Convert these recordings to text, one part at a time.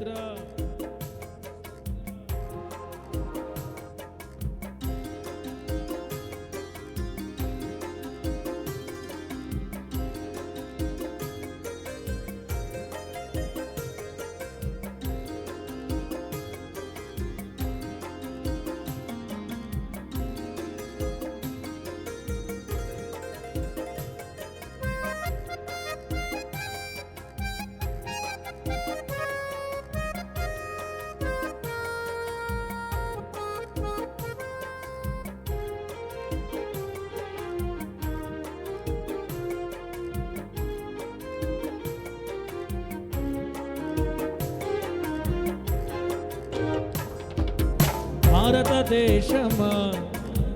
Extra. భారతదేశమా?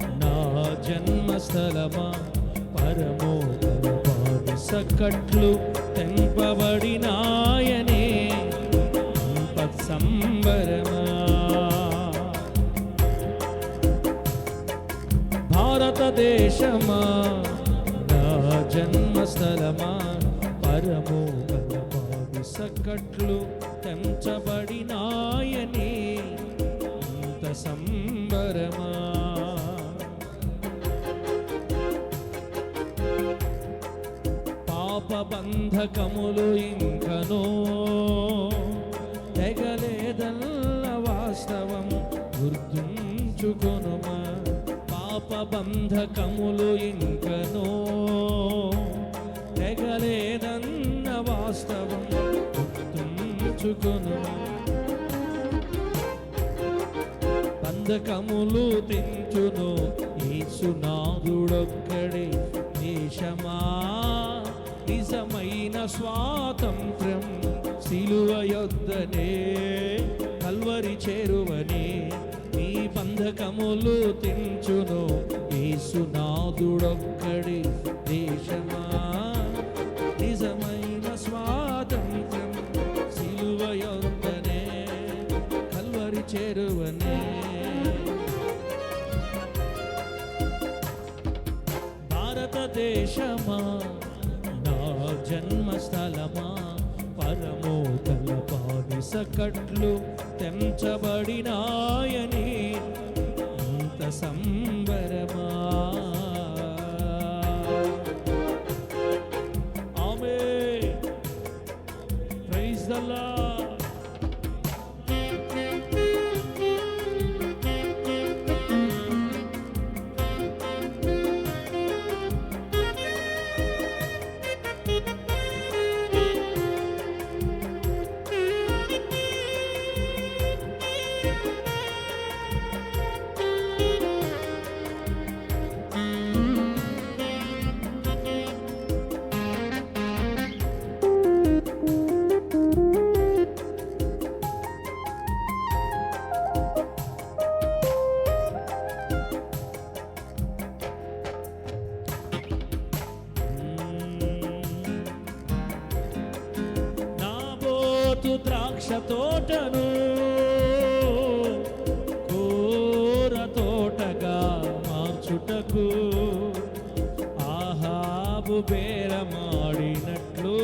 నా జన్మస్థలమా? పరమోపరి సకట్లు తెంపబడినాయనే. సంబరమా? భారతదేశమా? నా జన్మస్థలమా? పరమోపరి సకట్లు తెంచబడినాయనే. నాయనే సంబరమా? పాప బంధకములు ఇంకనో తెగలేదల్ల వాస్తవం గుర్తుంచుకొనుమా. పాప బంధకములు ఇంకనో తెగలేదన్న వాస్తవం గుర్తుంచుకొనుమా. బంధకములు తెంచును. యేసునాథుడొక్కడే దేశమా. నిజమైన స్వాతంత్ర్యం సిలువ యొద్దనే కల్వరి చేరువనే నీ బంధకములు తెంచును. యేసునాథుడొక్కడే దేశమా. దేశమా? నా జన్మస్థలమా? పరమోతల పాదిసకట్లు తెంచబడినాయని. అంత సంబరమా మార్చుటకు ఆహాబు బేరమాడినట్లు.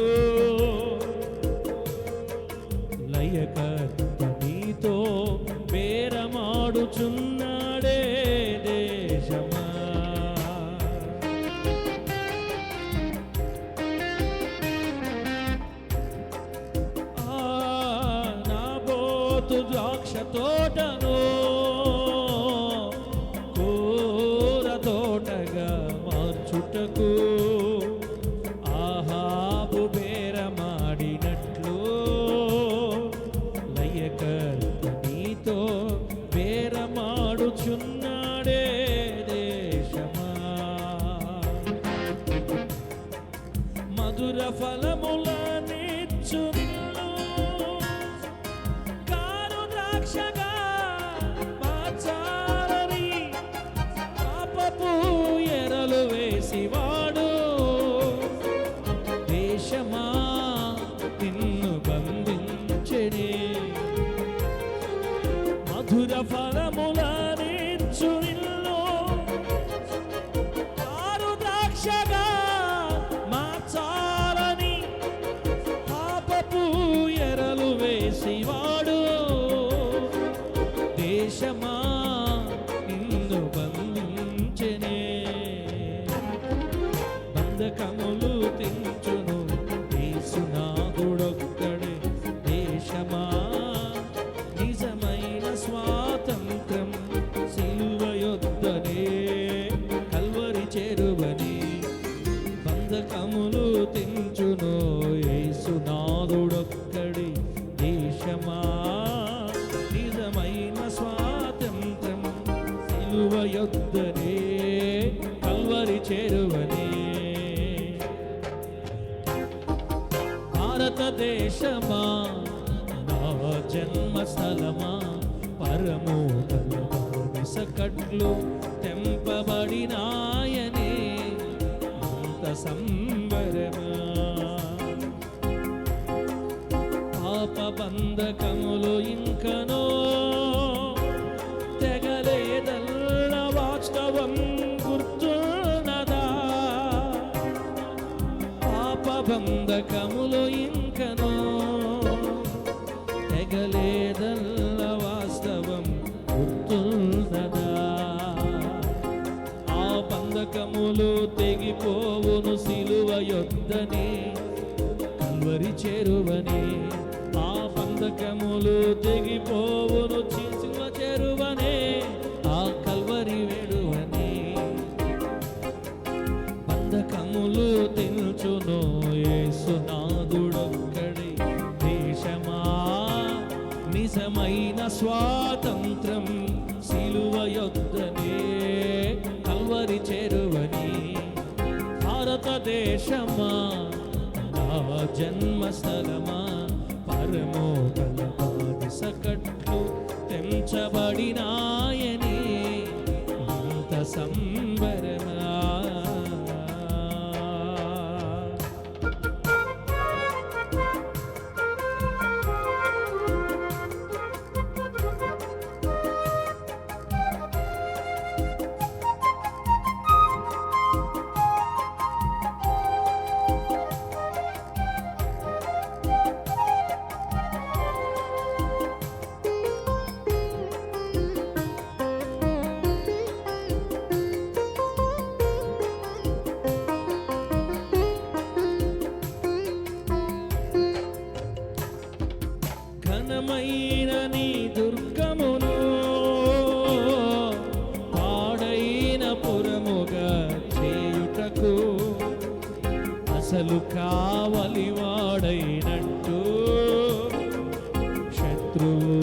లయకర్త నీతో బేరమాడుచున్నాడే chamando. యొద్దనే కల్వరి చేరువనే. భారతదేశమా నా జన్మస్థలమా పరమో విసకట్లు తెంపబడినాయనే అంత సంబరమా. పాప బంధకములు ఇంకనో నరకములో ఇంకనో తెగలేదల్ల వాస్తవం గుర్తున్నదా ఆ బంధకములు తెగిపోవును సిలువ యొద్దని కల్వరి చేరువని. ఆ బంధకములు తెగిపోవును చి- స్వాతంత్రం సిలువ యొద్దనే కల్వరి చేరువని భారతదేశమా నా జన్మస్థలమా పరమో సకట్లు తెంచబడినాయని అంత సంబరమా అసలు కావలి వాడైనట్టు శత్రువు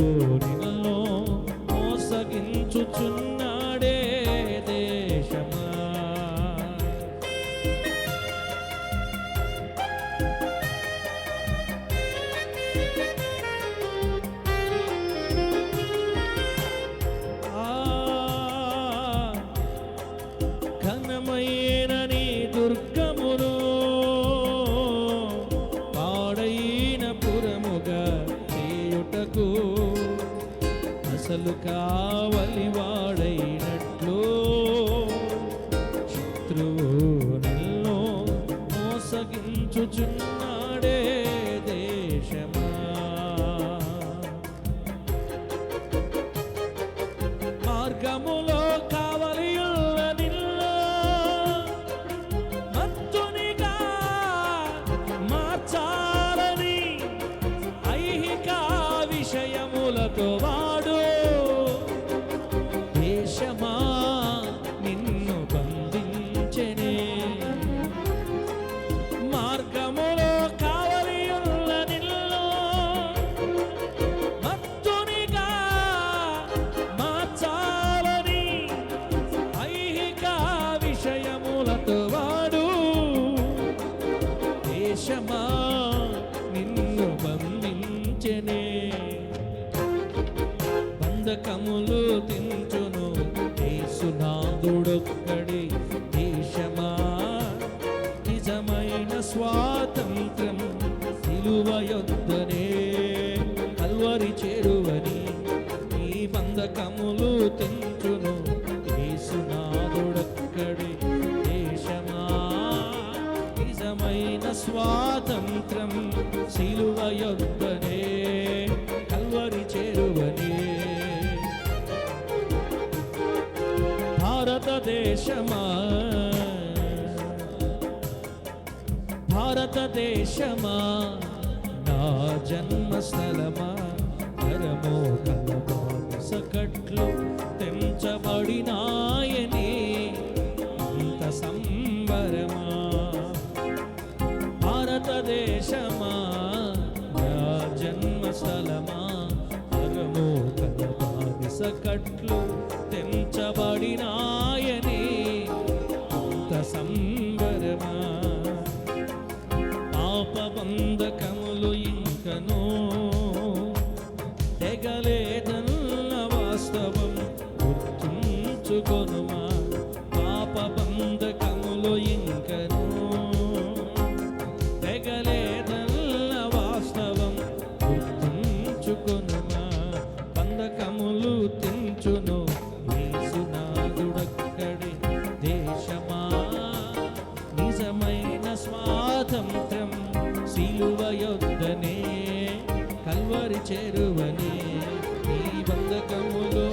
బంధకములు తించును యేసునాథుడొక్కడే దేశమా? నిజమైన స్వాతంత్రం సిలువ యొద్దనే. కల్వరి చేరువని ఈ బంధకములు తెంచును దేశమా? భారతదేశమా నా జన్మస్థలమా? పరమో కలమా సకట్లు గుర్తుంచుకొనుమా? పాప బంధకములు ఇంకను. తెగలేదల్ల వాస్తవం గుర్తుంచుకొనుమా? బంధకములు తెంచును యేసునాథుడక్కడే దేశమా? నిజమైన స్వాతంత్ర్యం సిలువ యొద్దనే కల్వరి చేరువనే ఈ బంధకములు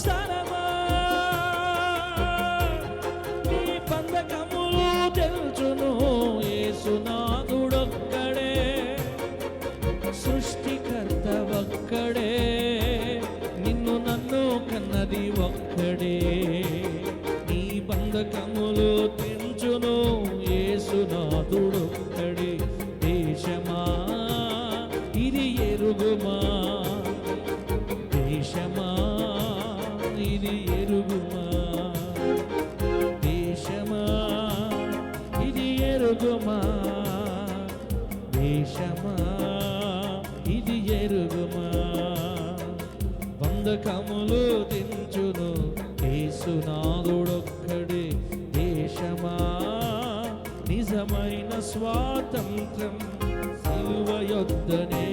జన్మస్థలమా నీ బంధకములు తెలుచును యేసునాథుడొక్కడే సృష్టికర్త ఒక్కడే నిన్ను నన్ను కన్నది ఒక్కడే. నీ బంధకములు తెంచును యేసునాథుడొక్కడే దేశమా? ఇది ఎరుగుమా? దేశమా? ఇది ఎరుగుమా? దేశమా? ఇది ఎరుగుమా? దేశమా? ఇది ఎరుగుమా? బంధకములు దించును యేసునాథుడొక్కడే దేశమా? నిజమైన స్వాతంత్రం సిలువ యొద్దనే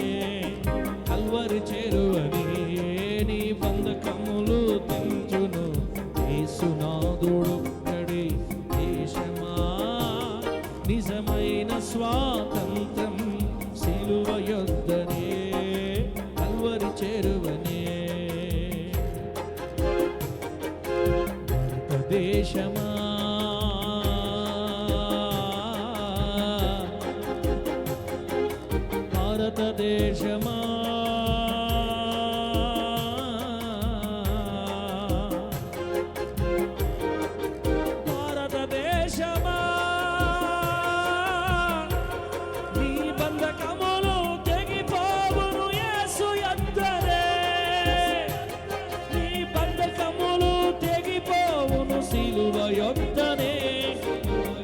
సిలువ యొద్దనే.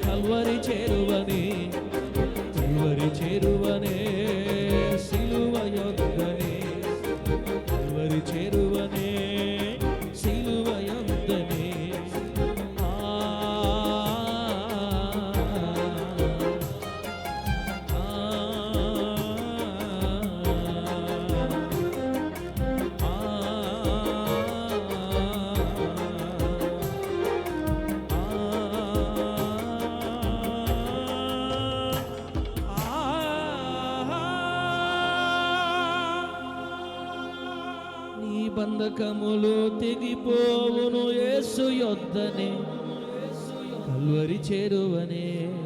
కల్వరి చేరువని కల్వరి చేరువనే. బంధకములు తెగిపోవును యేసు యొద్దనే. కల్వరి చేరువనే.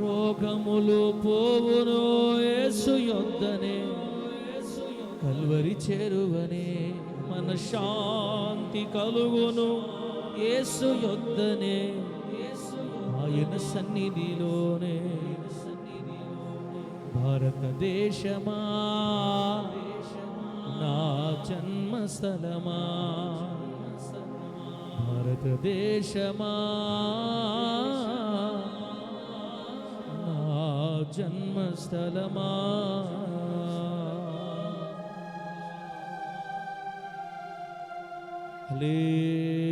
రోగములు పోవును యేసు యొద్దనే. కల్వరి చేరువనే. మన శాంతి కలుగును యేసు యొద్దనే. ఆయన సన్నిధిలోనే. భారతదేశమా. నా జన్మస్థలమా భారతదేశమా? నా జన్మస్థలమా హల్లెలూయా